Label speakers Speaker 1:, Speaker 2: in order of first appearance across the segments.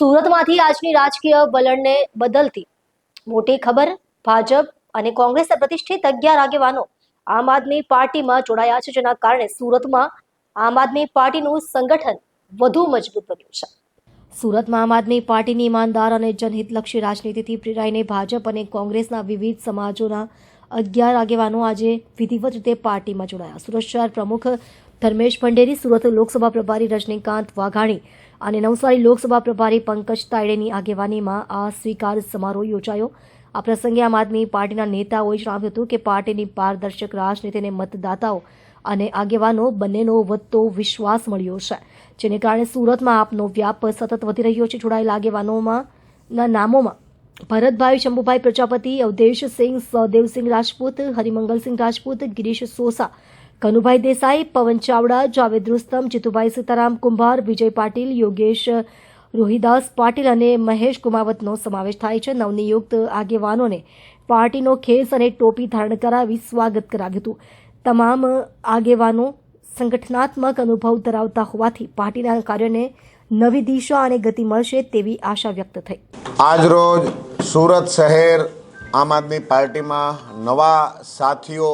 Speaker 1: સુરતમાંથી આજની રાજકીય વલણને બદલતી મોટી ખબર ભાજપ અને કોંગ્રેસના પ્રતિષ્ઠિત અગિયાર આગેવાનો આમ આદમી પાર્ટીમાં જોડાયા છે, જેના કારણે સુરતમાં આમ આદમી પાર્ટીનું સંગઠન વધુ મજબૂત બન્યું છે. સુરતમાં આમ આદમી પાર્ટીની ઈમાનદાર અને જનહિતલક્ષી રાજનીતિથી પ્રેરાઈને ભાજપ અને કોંગ્રેસના વિવિધ સમાજોના અગિયાર આગેવાનો આજે વિધિવત રીતે પાર્ટીમાં જોડાયા. સુરત શહેર પ્રમુખ ધર્મેશ ભંડેરી, સુરત લોકસભા પ્રભારી રજનીકાંત વાઘાણી અને નવસારી લોકસભા પ્રભારી પંકજ તાયડેની આગેવાનીમાં આ સ્વીકાર સમારોહ યોજાયો. આ પ્રસંગે આમ આદમી પાર્ટીના નેતાઓએ જણાવ્યું હતું કે પાર્ટીની પારદર્શક રાજનીતિને મતદાતાઓ અને આગેવાનો બંનેનો વધતો વિશ્વાસ મળ્યો છે, જેને કારણે સુરતમાં આપનો વ્યાપ સતત વધી રહ્યો છે. જોડાયેલા આગેવાનોમાં નામોમાં ભરતભાઈ, શંભુભાઈ પ્રજાપતિ, અવધેશસિંહ, સહદેવસિંહ રાજપૂત, હરિમંગલસિંહ રાજપૂત, ગિરીશ સોસા કનુભાઈ દેસાઈ, પવન ચાવડા, જાવેદ રુસ્તમ, જીતુભાઈ સીતારામ, કુંભાર, વિજય પાટીલ, યોગેશ રોહિદાસ પાટીલ અને મહેશ કુમાવતનો સમાવેશ થાય છે. નવનિયુક્ત આગેવાનોને પાર્ટીનો ખેસ અને ટોપી ધારણ કરાવી સ્વાગત કરાવ્યું હતું. તમામ આગેવાનો સંગઠનાત્મક અનુભવ ધરાવતા હોવાથી પાર્ટીના કાર્યને નવી દિશા અને ગતિ મળશે તેવી આશા વ્યક્ત થઈ.
Speaker 2: આજરોજ સુરત શહેર આમ આદમી પાર્ટીમાં નવા સાથીઓ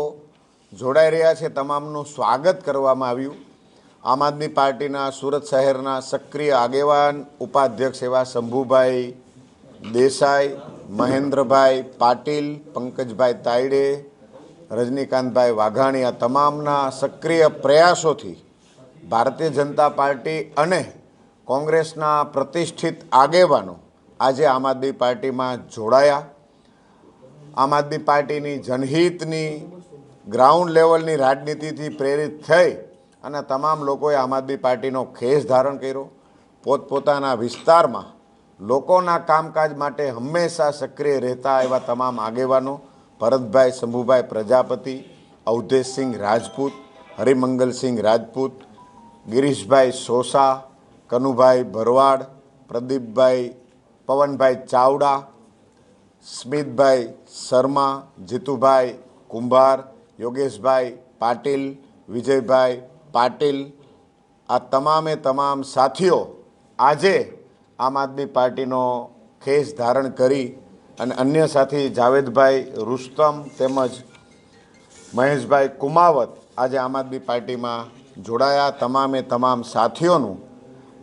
Speaker 2: જોડાઈ રહ્યા છે, તમામનું સ્વાગત કરવામાં આવ્યું. આમ આદમી પાર્ટીના સુરત શહેરના સક્રિય આગેવાન ઉપાધ્યક્ષ એવા શંભુભાઈ દેસાઈ, મહેન્દ્રભાઈ પાટીલ, પંકજભાઈ તાયડે, રજનીકાંતભાઈ વાઘાણી આ તમામના સક્રિય પ્રયાસોથી ભારતીય જનતા પાર્ટી અને કોંગ્રેસના પ્રતિષ્ઠિત આગેવાનો આજે આમ આદમી પાર્ટીમાં જોડાયા. આમ આદમી પાર્ટીની જનહિતની ગ્રાઉન્ડ લેવલની રાજનીતિથી પ્રેરિત થઈ અને તમામ લોકોએ આમ આદમી પાર્ટીનો ખેસ ધારણ કર્યો. પોતપોતાના વિસ્તારમાં લોકોના કામકાજ માટે હંમેશા સક્રિય રહેતા એવા તમામ આગેવાનો ભરતભાઈ શંભુભાઈ પ્રજાપતિ, અવધેશસિંહ રાજપૂત, હરિમંગલસિંહ રાજપૂત, ગિરીશભાઈ સોસા, કનુભાઈ ભરવાડ, પ્રદીપભાઈ, પવનભાઈ ચાવડા, સ્મિતભાઈ શર્મા, જીતુભાઈ કુંભાર યોગેશભાઈ પાટીલ, વિજયભાઈ પાટીલ, આ તમામે તમામ સાથીઓ આજે આમ આદમી પાર્ટીનો ખેસ ધારણ કરી અને અન્ય સાથી જાવેદભાઈ રુસ્તમ તેમજ મહેશભાઈ કુમાવત આજે આમ આદમી પાર્ટીમાં જોડાયા. તમામે તમામ સાથીઓનું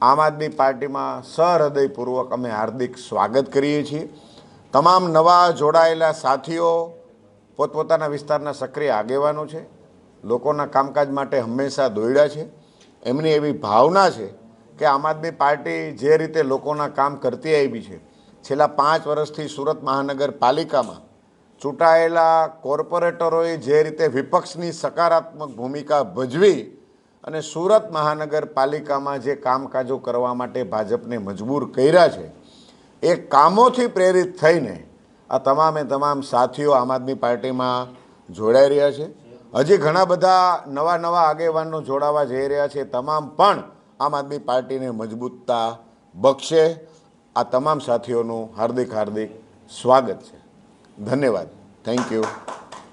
Speaker 2: આમ આદમી પાર્ટીમાં સહૃદયપૂર્વક અમે હાર્દિક સ્વાગત કરીએ છીએ. તમામ નવા જોડાયેલા સાથીઓ પોતપોતાના વિસ્તારના સક્રિય આગેવાનો છે, લોકોના કામકાજ માટે હંમેશા દોડ્યા છે. એમની એવી ભાવના છે કે આમ આદમી પાર્ટી જે રીતે લોકોના કામ કરતી આવી છે, છેલ્લા પાંચ વર્ષથી સુરત મહાનગરપાલિકામાં ચૂંટાયેલા કોર્પોરેટરોએ જે રીતે વિપક્ષની સકારાત્મક ભૂમિકા ભજવી અને સુરત મહાનગરપાલિકામાં જે કામકાજો કરવા માટે ભાજપને મજબૂર કર્યા છે, એ કામોથી પ્રેરિત થઈને આ તમામે તમામ સાથીઓ આમ આદમી પાર્ટીમાં જોડાઈ રહ્યા છે. હજી ઘણા બધા નવા નવા આગેવાનો જોડાવા જઈ રહ્યા છે. તમામ પણ આમ આદમી પાર્ટીને મજબૂતતા બક્ષે આ તમામ સાથીઓનું હાર્દિક હાર્દિક સ્વાગત છે. ધન્યવાદ. Thank you